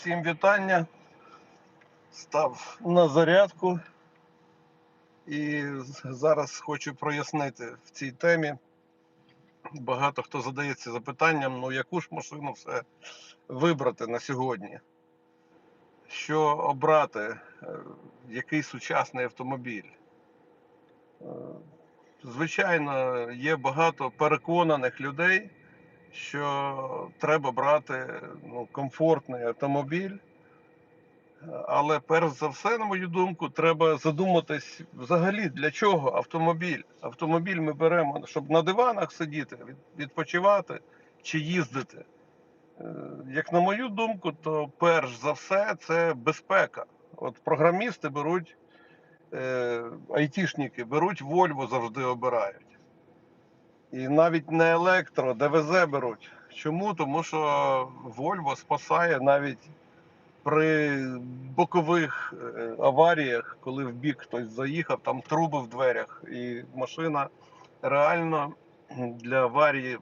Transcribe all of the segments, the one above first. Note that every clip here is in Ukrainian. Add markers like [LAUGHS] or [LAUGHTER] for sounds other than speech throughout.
всім вітання. Став на зарядку. І зараз хочу прояснити в цій темі. Багато хто задається запитанням, ну яку ж машину все вибрати на сьогодні? Що обрати, Е, який сучасний автомобіль? Е, Звичайно, є багато переконаних людей, що треба брати ну, комфортний автомобіль. Але перш за все, на мою думку, треба задуматись взагалі для чого автомобіль. Автомобіль ми беремо, щоб на диванах сидіти, відпочивати чи їздити. Е, Як на мою думку, то перш за все це безпека. От програмісти беруть, е, айтішники беруть Volvo завжди обирають. І навіть не електро, ДВЗ беруть. Чому? Тому що Volvo спасає навіть при бокових е, аваріях, коли в бік хтось заїхав, там труби в дверях, і машина реально для аварії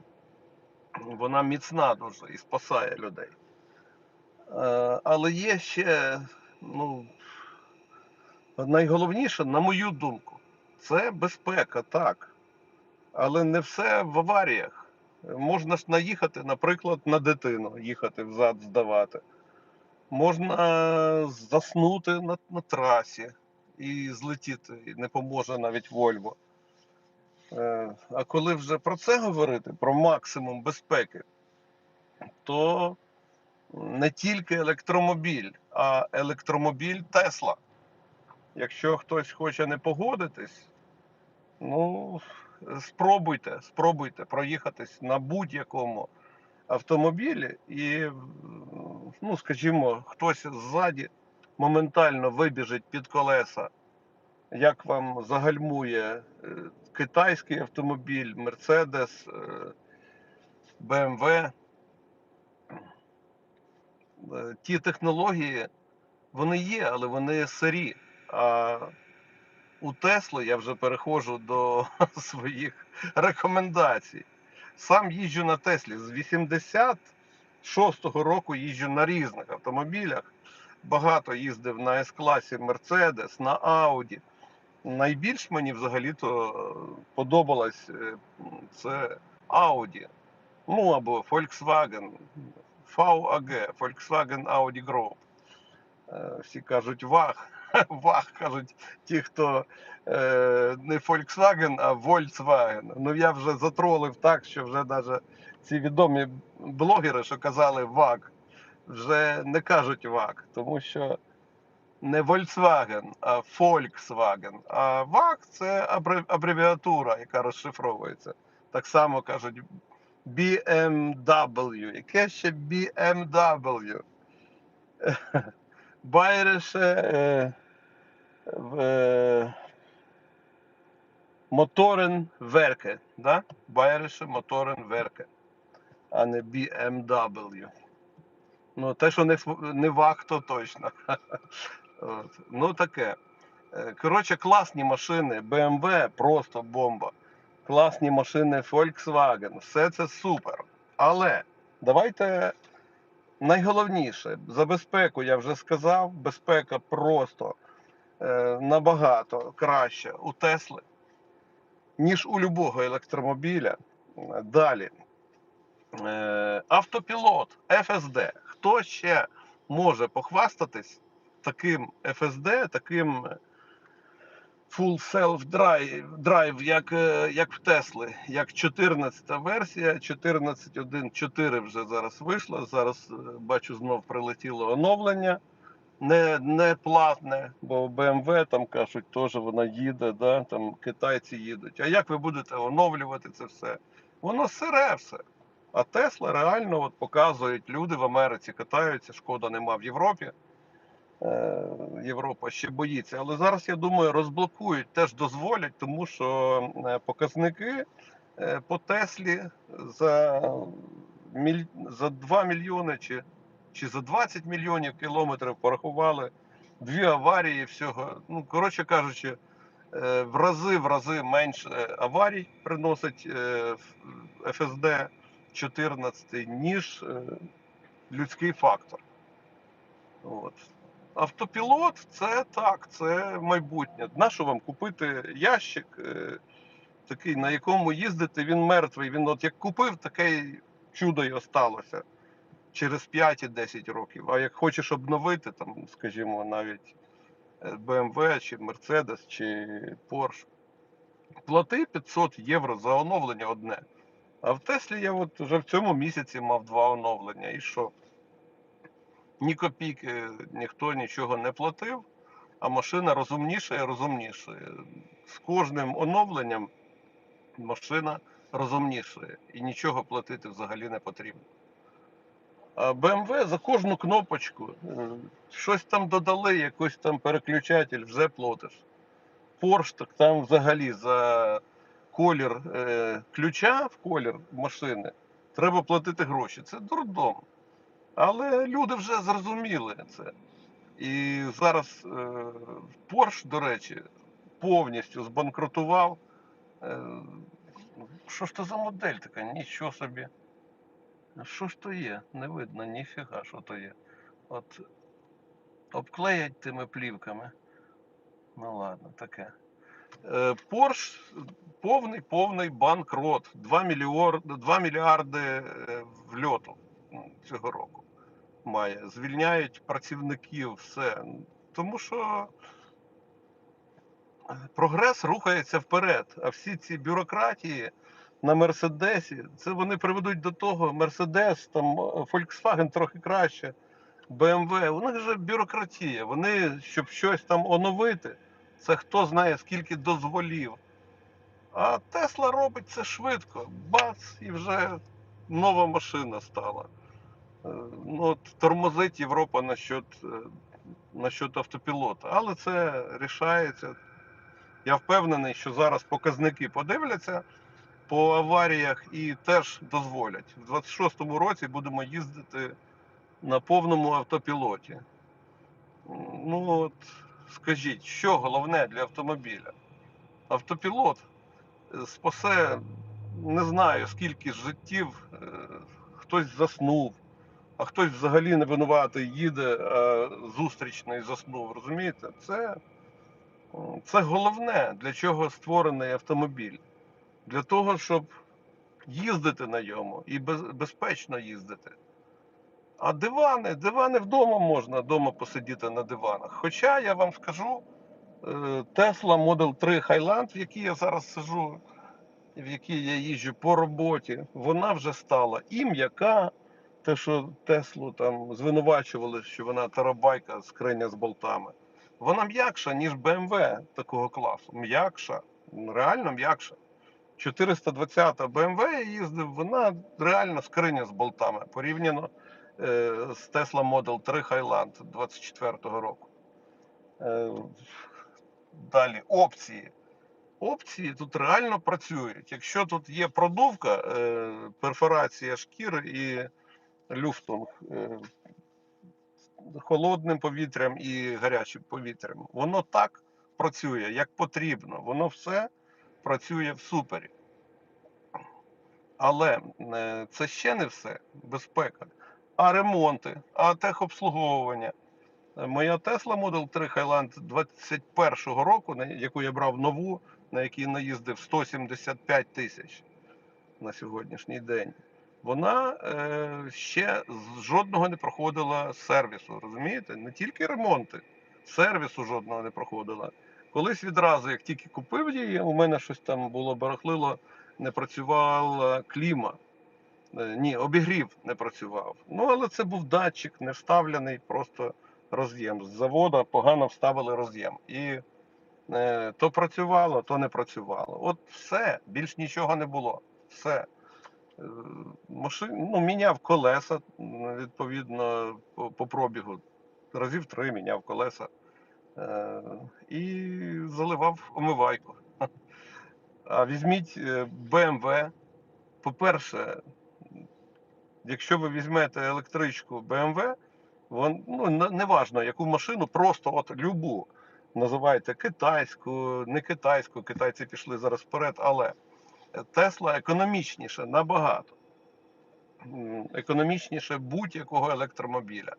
вона міцна дуже і спасає людей. Е, Але є ще, ну, найголовніше, на мою думку, це безпека, так. Але не все в аваріях. Можна ж наїхати, наприклад, на дитину, їхати взад здавати. Можна заснути на, на трасі і злетіти, і не поможе навіть Вольво. Е, А коли вже про це говорити, про максимум безпеки, то не тільки електромобіль, а електромобіль Тесла. Якщо хтось хоче не погодитись, ну спробуйте, спробуйте проїхатись на будь-якому автомобілі, і, ну, скажімо, хтось ззаді моментально вибіжить під колеса, як вам загальмує е, китайський автомобіль, Мерседес, БМВ. Е, Ті технології, вони є, але вони сирі. А у Тесли я вже переходжу до [LAUGHS] своїх рекомендацій. Сам їжджу на Теслі з 86-го року їжджу на різних автомобілях. Багато їздив на С-класі Мерседес, на Ауді. Найбільш мені взагалі-то е, подобалось е, це Audi. Ну або Volkswagen, VAG, Volkswagen Audi Group. Е, Всі кажуть ВАГ. [LAUGHS] ВАГ кажуть ті, хто е, не Volkswagen, а Volkswagen. Ну я вже затролив так, що вже навіть ці відомі блогери, що казали ВАГ, вже не кажуть ВАГ, тому що не Volkswagen, а Volkswagen. А ВАГ це абревіатура, яка розшифровується. Так само кажуть BMW. Яке ще BMW? [LAUGHS] Bayerische е, в- е, Motorenwerke, да? Bayerische Motorenwerke, а не BMW. Ну, те, що не, не ВАГ, то точно. [LAUGHS] От. Ну, таке. Е, Коротше, класні машини, BMW просто бомба. Класні машини Volkswagen, все це супер. Але давайте найголовніше, за безпеку я вже сказав, безпека просто е, набагато краща у Тесли, ніж у любого електромобіля. Далі. Е, автопілот FSD. Хто ще може похвастатись таким FSD, таким Full Self Drive, drive як, е, як в Тесли, як 14 версія, 14.1.4 вже зараз вийшла. Зараз е, бачу, знов прилетіло оновлення. Не, не платне, бо BMW там кажуть, теж вона їде, да? там китайці їдуть. А як ви будете оновлювати це все? Воно сире все. А Тесла реально от показують, люди в Америці катаються, шкода нема в Європі. Е, Європа ще боїться. Але зараз, я думаю, розблокують, теж дозволять, тому що е, показники е, по Теслі за, міль... за 2 мільйони чи, чи за 20 мільйонів кілометрів порахували дві аварії всього. Ну, коротше кажучи, в рази в рази менше аварій приносить ФСД 14, ніж людський фактор. От. Автопілот це так, це майбутнє. Нащо вам купити ящик, е, такий, на якому їздити, він мертвий. Він от як купив, таке чудо й осталося через 5 і 10 років. А як хочеш обновити, там, скажімо, навіть е, BMW чи Mercedes чи Porsche, плати 500 євро за оновлення одне. А в Теслі я от вже в цьому місяці мав два оновлення. І що? Ні копійки ніхто нічого не платив, а машина розумніша і розумнішає. З кожним оновленням машина розумнішає і нічого платити взагалі не потрібно. А BMW за кожну кнопочку е, щось там додали, якийсь там переключатель, вже платиш. Porsche, так там взагалі за колір е, ключа в колір машини треба платити гроші. Це дурдом. Але люди вже зрозуміли це. І зараз е, Porsche, до речі, повністю збанкрутував. Е, що ж то за модель така? Нічого собі. Що ж то є? Не видно, ніфіга, що то є. От обклеять тими плівками. Ну ладно, таке. Е, Porsche повний повний банкрот. 2, мільйор, 2 мільярди вльоту цього року має. Звільняють працівників, все. Тому що е, прогрес рухається вперед. А всі ці бюрократії на Мерседесі, це вони приведуть до того, Мерседес, там е, Volkswagen трохи краще, BMW, у них же бюрократія. Вони, щоб щось там оновити, це хто знає скільки дозволів. А Тесла робить це швидко. Бац, і вже нова машина стала. Е, Ну, тормозить Європа насчет, насчет автопілота. Але це рішається. Я впевнений, що зараз показники подивляться по аваріях і теж дозволять. В 26-му році будемо їздити на повному автопілоті. Ну от скажіть, що головне для автомобіля? Автопілот е, спасе не знаю скільки життів, е, хтось заснув, а хтось взагалі не винуватий, їде, а зустрічний заснув. Розумієте? Це, це головне, для чого створений автомобіль. Для того, щоб їздити на ньому і без, безпечно їздити. А дивани, дивани вдома можна вдома посидіти на диванах. Хоча я вам скажу, е, Tesla Model 3 Highland, в якій я зараз сижу, в якій я їжджу по роботі, вона вже стала і м'яка. Те, що Теслу там звинувачували, що вона тарабайка скриня з болтами. Вона м'якша, ніж BMW такого класу. М'якша, реально м'якша. 420 BMW я їздив, вона реально скриня з болтами порівняно е, з Tesla Model 3 Highland 24-го року. Е, далі опції. Опції тут реально працюють. Якщо тут є продувка, е, перфорація шкіри і люфтунг е, холодним повітрям і гарячим повітрям, воно так працює, як потрібно. Воно все працює в супері. Але е, це ще не все безпека. А ремонти, а техобслуговування. Моя Tesla Model 3 Highland 21-го року, яку я брав нову, на якій наїздив 175 тисяч на сьогоднішній день, вона е, ще з- жодного не проходила сервісу. Розумієте? Не тільки ремонти, сервісу жодного не проходила. Колись відразу, як тільки купив її, у мене щось там було барахлило, не працювала кліма. Е, Ні, обігрів не працював. Ну, але це був датчик, не вставлений, просто роз'єм. З завода погано вставили роз'єм. І е, то працювало, то не працювало. От все, більш нічого не було. Все. Е, Машин, ну, міняв колеса, відповідно, по, по пробігу. Разів три міняв колеса. Е, і заливав омивайку. А візьміть е, BMW. По-перше, якщо ви візьмете електричку BMW, вон, ну, не- неважно, яку машину, просто от любу. Називайте китайську, не китайську, китайці пішли зараз вперед, але Тесла економічніше набагато. Економічніше будь-якого електромобіля.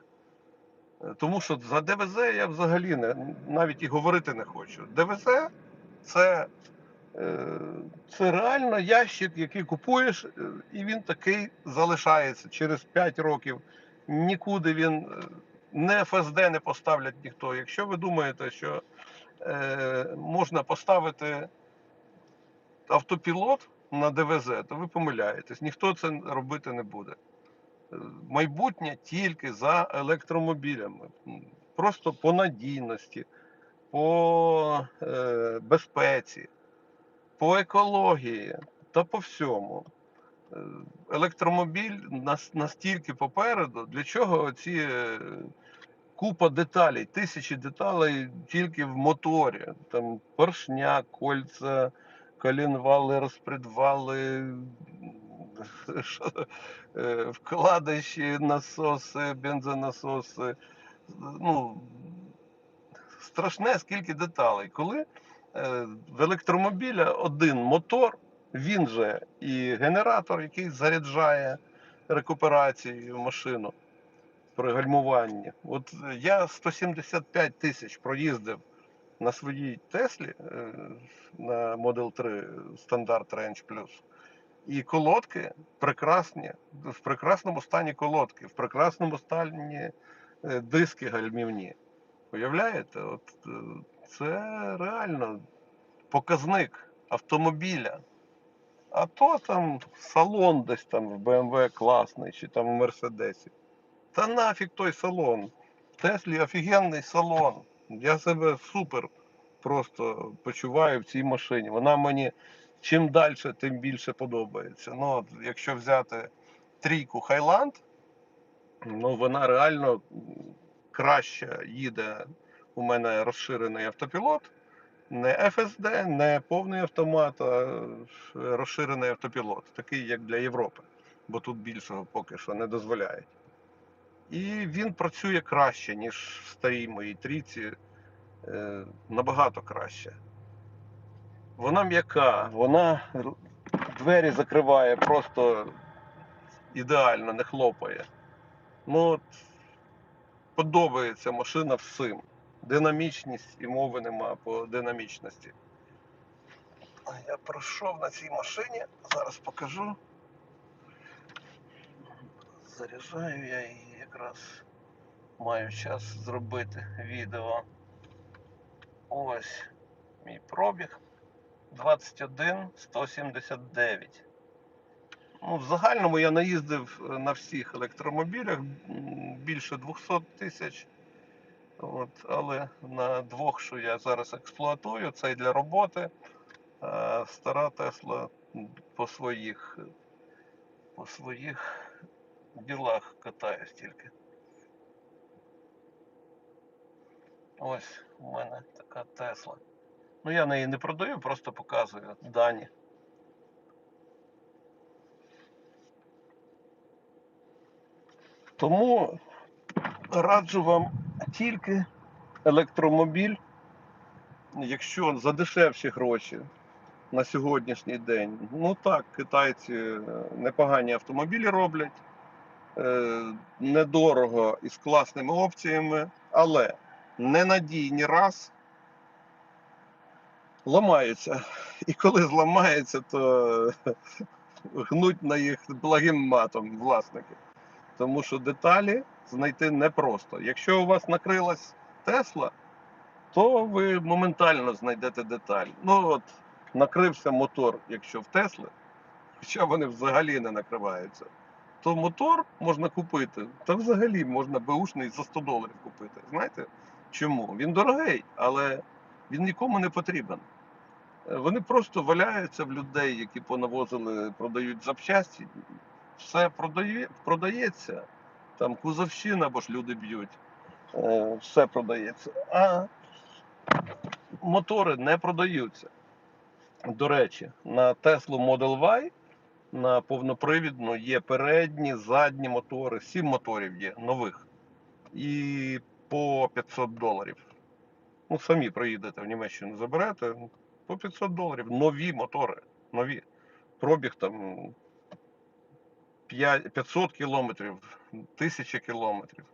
Е, Тому що за ДВЗ я взагалі не, навіть і говорити не хочу. ДВЗ це, е, це реально ящик, який купуєш, е, і він такий залишається через 5 років. Нікуди він не ФСД не поставлять ніхто. Якщо ви думаєте, що е, можна поставити автопілот на ДВЗ, то ви помиляєтесь. Ніхто це робити не буде. Е, Майбутнє тільки за електромобілями. Просто по надійності, по е, безпеці, по екології та по всьому. Е, Електромобіль нас- настільки попереду, для чого ці е, купа деталей, тисячі деталей тільки в моторі. Там поршня, кольця, колінвали, розпредвали, е, вкладиші, насоси, бензонасоси. Ну, страшне скільки деталей. Коли е, в електромобіля один мотор, він же і генератор, який заряджає рекуперацію машину при гальмуванні. От я 175 тисяч проїздив на своїй Теслі е, на Model 3 стандарт Range Plus. І колодки прекрасні, в прекрасному стані колодки, в прекрасному стані е, диски гальмівні. Уявляєте? От е, це реально показник автомобіля. А то там салон десь там в BMW класний, чи там в Мерседесі. Та нафіг той салон. Теслі офігенний салон. Я себе супер просто почуваю в цій машині. Вона мені чим далі, тим більше подобається. Ну, от, якщо взяти трійку Highland, ну вона реально краще їде. У мене розширений автопілот. Не FSD, не повний автомат, а розширений автопілот, такий як для Європи, бо тут більшого поки що не дозволяють. І він працює краще, ніж в старій моїй трійці, е, набагато краще. Вона м'яка, вона двері закриває просто ідеально, не хлопає. Ну, от, подобається машина всім. Динамічність і мови нема по динамічності. Я пройшов на цій машині, зараз покажу. Заряджаю я її якраз маю час зробити відео. Ось мій пробіг 21 179. Ну, в загальному я наїздив е, на всіх електромобілях більше 200 тисяч. От, але на двох, що я зараз експлуатую, це і для роботи. А стара Тесла по своїх, по своїх ділах катаюсь тільки. Ось у мене така Тесла. Ну я неї не продаю, просто показую дані. Тому раджу вам тільки електромобіль, якщо за дешевші гроші на сьогоднішній день. Ну так, китайці е, непогані автомобілі роблять, недорого і з класними опціями, але ненадійні раз ламаються. І коли зламаються, то гнуть на їх благим матом власники. Тому що деталі знайти непросто. Якщо у вас накрилась Тесла, то ви моментально знайдете деталь. Ну от накрився мотор, якщо в Тесли, хоча вони взагалі не накриваються, то мотор можна купити. Та взагалі можна беушний за 100 доларів купити. Знаєте чому? Він дорогий, але він нікому не потрібен. Е, Вони просто валяються в людей, які понавозили, продають запчасті. Все продає, продається. Там кузовщина, бо ж люди б'ють. Е, Все продається. А мотори не продаються. До речі, на Tesla Model Y на повнопривідну є передні, задні мотори, сім моторів є нових. І по 500 доларів. Ну, самі проїдете в Німеччину, заберете по 500 доларів. Нові мотори. Нові. Пробіг там 500 кілометрів, 1000 кілометрів.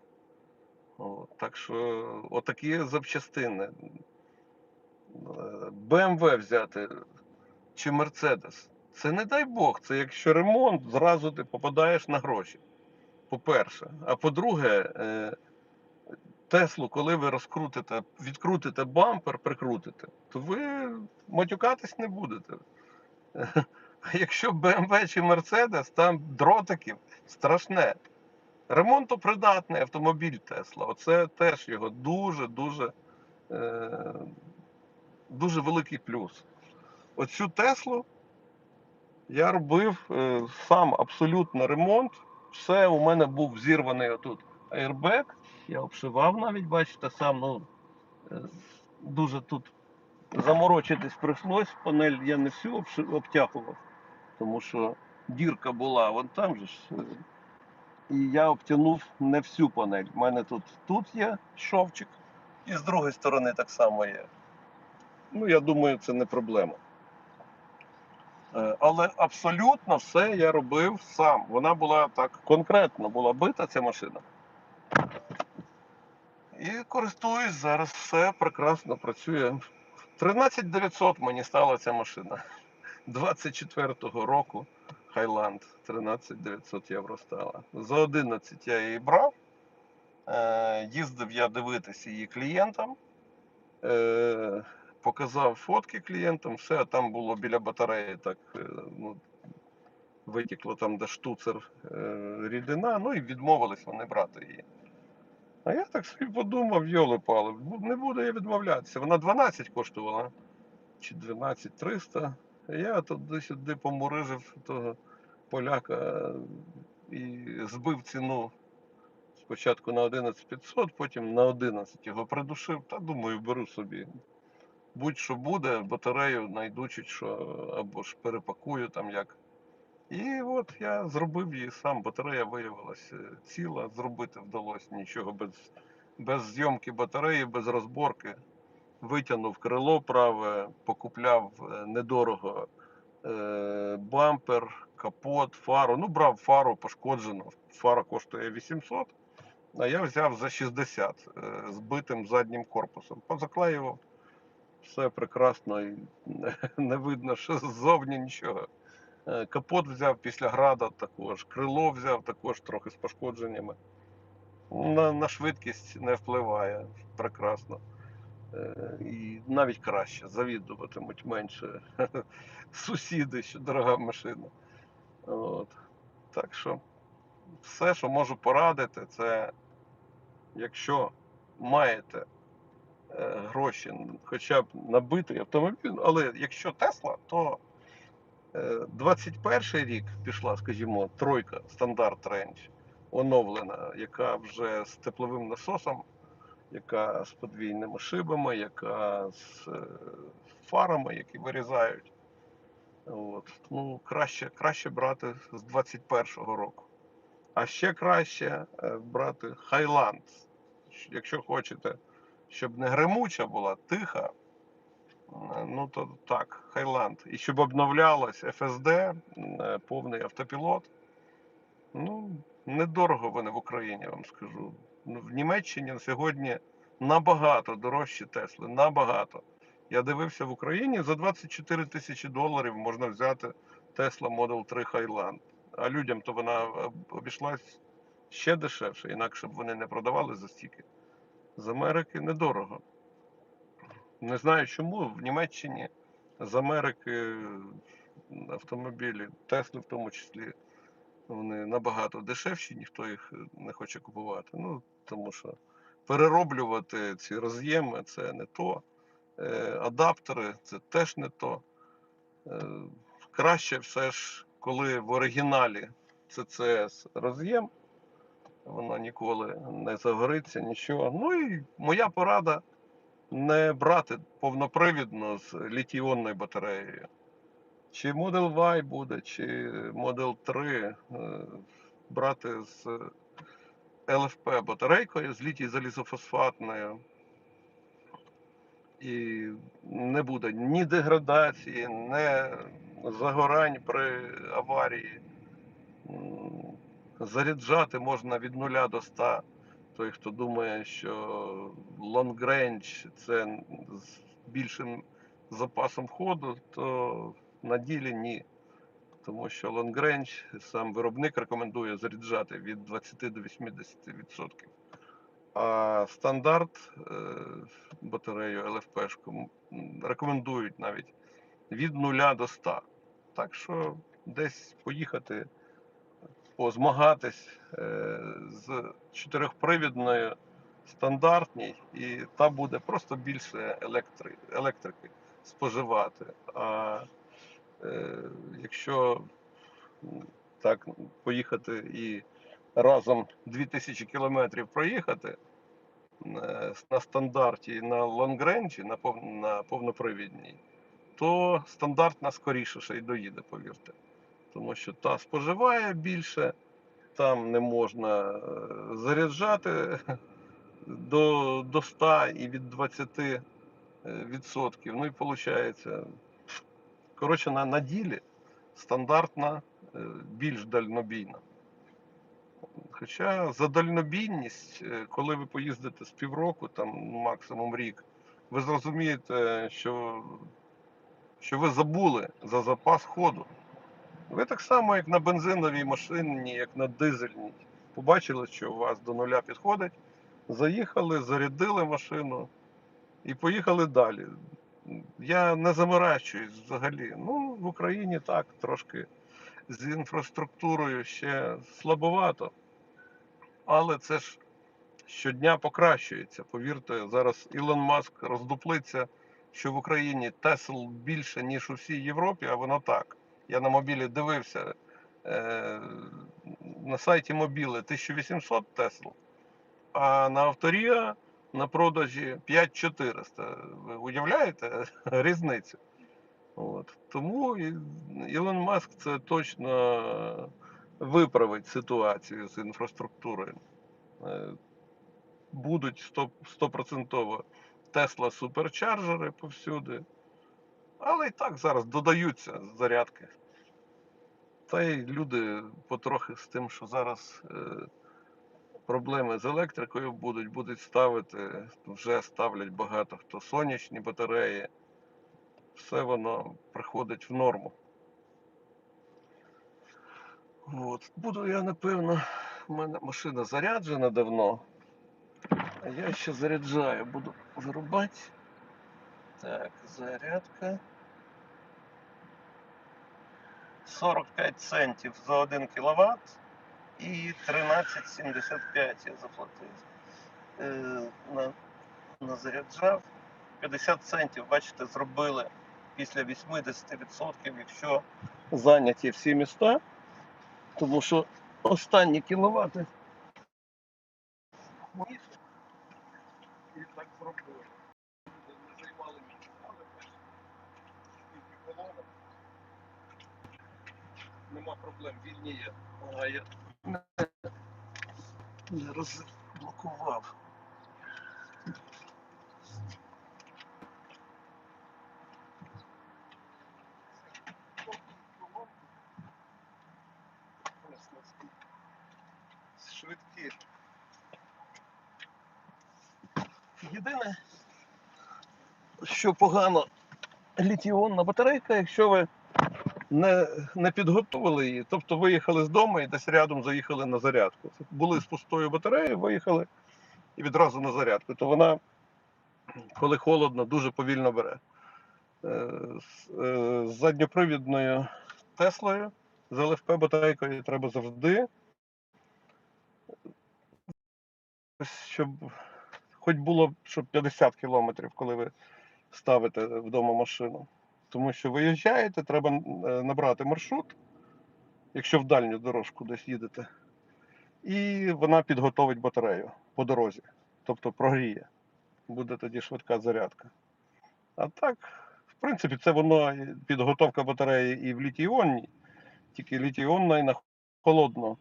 От, так що отакі запчастини. Е, BMW взяти чи Mercedes. Це не дай Бог, це якщо ремонт, зразу ти попадаєш на гроші. По-перше. А по-друге, е, Теслу, коли ви розкрутите, відкрутите бампер, прикрутите, то ви матюкатись не будете. А якщо BMW чи Mercedes, там дротиків страшне. Ремонтопридатний автомобіль Тесла. Оце теж його дуже-дуже е, дуже великий плюс. Оцю Теслу я робив е, сам абсолютно ремонт. Все у мене був зірваний отут airbag. Я обшивав навіть, бачите, сам ну, е, дуже тут заморочитись прийшлось. Панель я не всю обтягував, тому що дірка була вон там же ж. е, І я обтягнув не всю панель. У мене тут, тут є шовчик, і з другої сторони так само є. Ну, я думаю, це не проблема. Е, Але абсолютно все я робив сам. Вона була так конкретно була бита ця машина. І користуюсь зараз все прекрасно працює. 13900 мені стала ця машина. 24-го року Хайланд 13900 євро стала. За 11 я її брав. Е, Їздив я дивитися її клієнтам. Показав фотки клієнтам, все, а там було біля батареї, так е, ну, витікло там, де штуцер е, рідина, ну і відмовились вони брати її. А я так собі подумав, йоли пали, не буду я відмовлятися. Вона 12 коштувала, чи 12 300. Я туди-сюди помурижив того поляка і збив ціну спочатку на 11 500, потім на 11 його придушив. Та думаю, беру собі. Будь-що буде, батарею знайду що, або ж перепакую там як. І от я зробив її сам. Батарея виявилася ціла, зробити вдалося нічого без, без зйомки батареї, без розборки. Витягнув крило праве, покупляв е, недорого е, бампер, капот, фару. Ну, брав фару пошкоджену. Фара коштує 800, а я взяв за 60 е, з битим заднім корпусом. Позаклеював. Все прекрасно і [LAUGHS] не видно, що ззовні нічого. Е, Капот взяв після града також, крило взяв також трохи з пошкодженнями. На, на швидкість не впливає прекрасно. Е, І навіть краще, завідуватимуть менше [LAUGHS] сусіди, що дорога машина. От. Так що все, що можу порадити, це якщо маєте гроші хоча б набитий автомобіль, але якщо Тесла, то е, 21 рік пішла, скажімо, тройка стандарт рейндж оновлена, яка вже з тепловим насосом, яка з подвійними шибами, яка з е, фарами, які вирізають. От. Ну, краще, краще брати з 21-го року. А ще краще е, брати Highland. Якщо хочете, щоб не гремуча була, тиха, е, ну то так, Highland. І щоб обновлялось FSD, е, повний автопілот. Ну, недорого вони в Україні, вам скажу. Ну, в Німеччині сьогодні набагато дорожчі Тесли, набагато. Я дивився в Україні за 24 тисячі доларів можна взяти Tesla Model 3 Highland. А людям то вона обійшлась ще дешевше, інакше б вони не продавали за стільки. З Америки недорого. Не знаю чому в Німеччині з Америки автомобілі, Тесли в тому числі, вони набагато дешевші, ніхто їх не хоче купувати. Ну, тому що перероблювати ці роз'єми це не то. Е, Адаптери це теж не то. Е, Краще все ж, коли в оригіналі CCS роз'єм, воно ніколи не загориться, нічого. Ну і моя порада не брати повнопривідно з літій-іонною батареєю. Чи Model Y буде, чи Model 3 е, брати з ЛФП батарейкою, з літій залізофосфатною. І не буде ні деградації, ні загорань при аварії. Заряджати можна від 0 до 100 той, хто думає, що long range це з більшим запасом ходу, то на ділі ні. Тому що long range сам виробник рекомендує заряджати від 20 до 80%. А стандарт е, батарею ЛФП-шку рекомендують навіть від 0 до 100. Так що десь поїхати, позмагатись е, з чотирьохпривідною стандартній, і та буде просто більше електри, електрики споживати. А е, якщо так поїхати і разом 2000 кілометрів проїхати е, на стандарті на лонгренджі, на, пов, повнопривідній, то стандартна скоріше ще й доїде, повірте. Тому що та споживає більше, там не можна е, заряджати [LAUGHS] до, до 100 і від 20 е, відсотків. Ну і виходить, коротше, на, на ділі стандартна е, більш дальнобійна. Хоча за дальнобійність, коли ви поїздите з півроку, там ну, максимум рік, ви зрозумієте, що, що ви забули за запас ходу. Ви так само, як на бензиновій машині, як на дизельній. Побачили, що у вас до нуля підходить, заїхали, зарядили машину і поїхали далі. Я не заморачуюсь взагалі. Ну, в Україні так, трошки з інфраструктурою ще слабовато. Але це ж щодня покращується. Повірте, зараз Ілон Маск роздуплиться, що в Україні Тесл більше, ніж у всій Європі, а воно так. Я на мобілі дивився е, на сайті мобіли 1800 Тесл, а на авторія на продажі 5400. Ви уявляєте [LAUGHS] різницю? От. Тому Ілон Маск це точно виправить ситуацію з інфраструктурою. Е, Будуть 100%, 100% Тесла суперчарджери повсюди. Але і так зараз додаються зарядки. Та й люди потрохи з тим, що зараз е, проблеми з електрикою будуть, будуть ставити, вже ставлять багато хто сонячні батареї. Все воно приходить в норму. От. Буду я, напевно, в мене машина заряджена давно. А я ще заряджаю, буду вирубати. Так, зарядка. 45 центів за 1 кВт і 13,75 я заплатив. Е, на, назаряджав. 50 центів, бачите, зробили після 80%, якщо зайняті всі міста. Тому що останні кіловати і так зробили. Не займали місце, але бачите, скільки колонок. Нема проблем, вільні є. А я не, не розблокував. Швидкі. Єдине, що погано літіонна батарейка, якщо ви не, не підготували її, тобто виїхали з дому і десь рядом заїхали на зарядку. Були з пустою батареєю, виїхали і відразу на зарядку, то вона, коли холодно, дуже повільно бере. Е, З е, задньопривідною Теслою, з ЛФП батарейкою треба завжди. Щоб хоч було щоб 50 кілометрів, коли ви ставите вдома машину. Тому що виїжджаєте, треба е, набрати маршрут, якщо в дальню дорожку десь їдете, і вона підготовить батарею по дорозі, тобто прогріє. Буде тоді швидка зарядка. А так, в принципі, це воно підготовка батареї і в літій-іонній, тільки літій-іонна і на холодно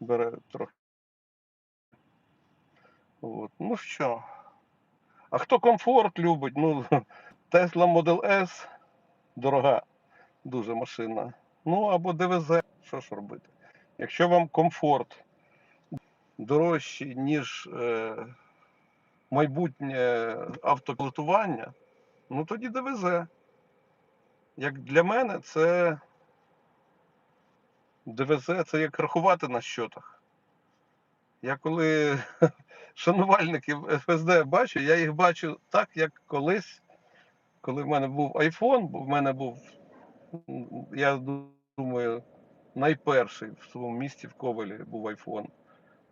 бере трохи. От. Ну що? А хто комфорт любить? Ну, [LAUGHS] Tesla Model S дорога дуже машина. Ну або ДВЗ, що ж робити? Якщо вам комфорт дорожчі, ніж е, майбутнє автопілотування, ну тоді ДВЗ. Як для мене, це ДВЗ це як рахувати на щотах. Я коли [LAUGHS] шанувальників ФСД бачу, я їх бачу так, як колись, коли в мене був iPhone, бо в мене був, я думаю, найперший в своєму місті в Ковелі був iPhone.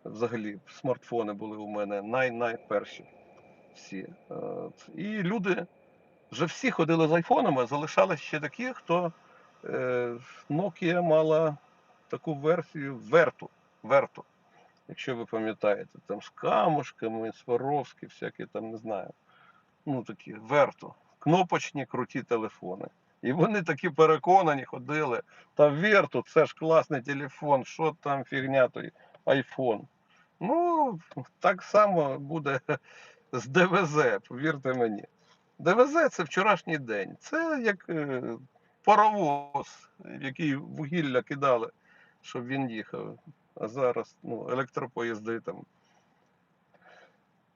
Взагалі, смартфони були у мене най-найперші всі. І люди вже всі ходили з айфонами, залишались ще такі, хто е, Nokia мала таку версію верту. верту якщо ви пам'ятаєте, там з камушками, Сваровські, всякі там, не знаю. Ну такі верту. Кнопочні круті телефони. І вони такі переконані ходили. Та верту, це ж класний телефон, що там фігня той айфон. Ну, так само буде [LAUGHS] з ДВЗ, повірте мені. ДВЗ це вчорашній день. Це як е, паровоз, в який вугілля кидали, щоб він їхав. А зараз ну, електропоїзди там.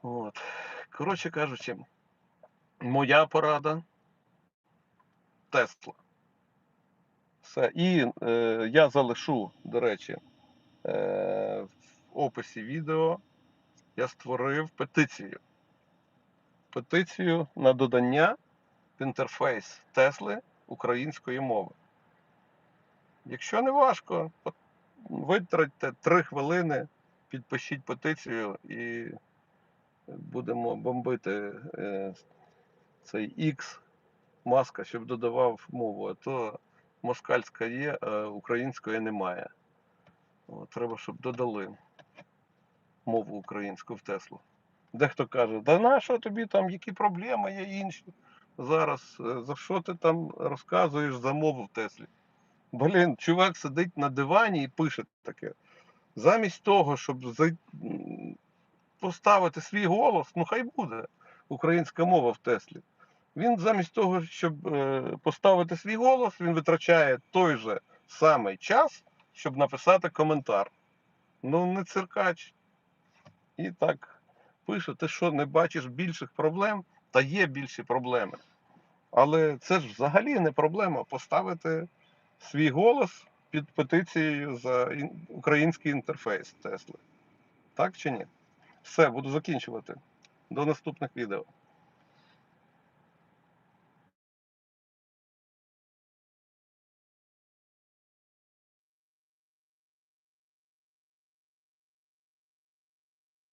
От. Коротше кажучи, моя порада Тесла. Все. І е, я залишу, до речі, е, в описі відео я створив петицію. Петицію на додання в інтерфейс Тесли української мови. Якщо не важко, витратьте 3 хвилини, підпишіть петицію і будемо бомбити е, цей X маска, щоб додавав мову, а то москальська є, а української немає. От, треба, щоб додали мову українську в Теслу. Дехто каже, да на що тобі там, які проблеми є інші зараз, е, за що ти там розказуєш за мову в Теслі? Блін, чувак сидить на дивані і пише таке. Замість того, щоб поставити свій голос, ну хай буде українська мова в Теслі. Він замість того, щоб е, поставити свій голос, він витрачає той же самий час, щоб написати коментар. Ну, не циркач. І так пише, ти що, не бачиш більших проблем? Та є більші проблеми. Але це ж взагалі не проблема поставити свій голос під петицією за український інтерфейс Тесли. Так чи ні? Все, буду закінчувати. До наступних відео.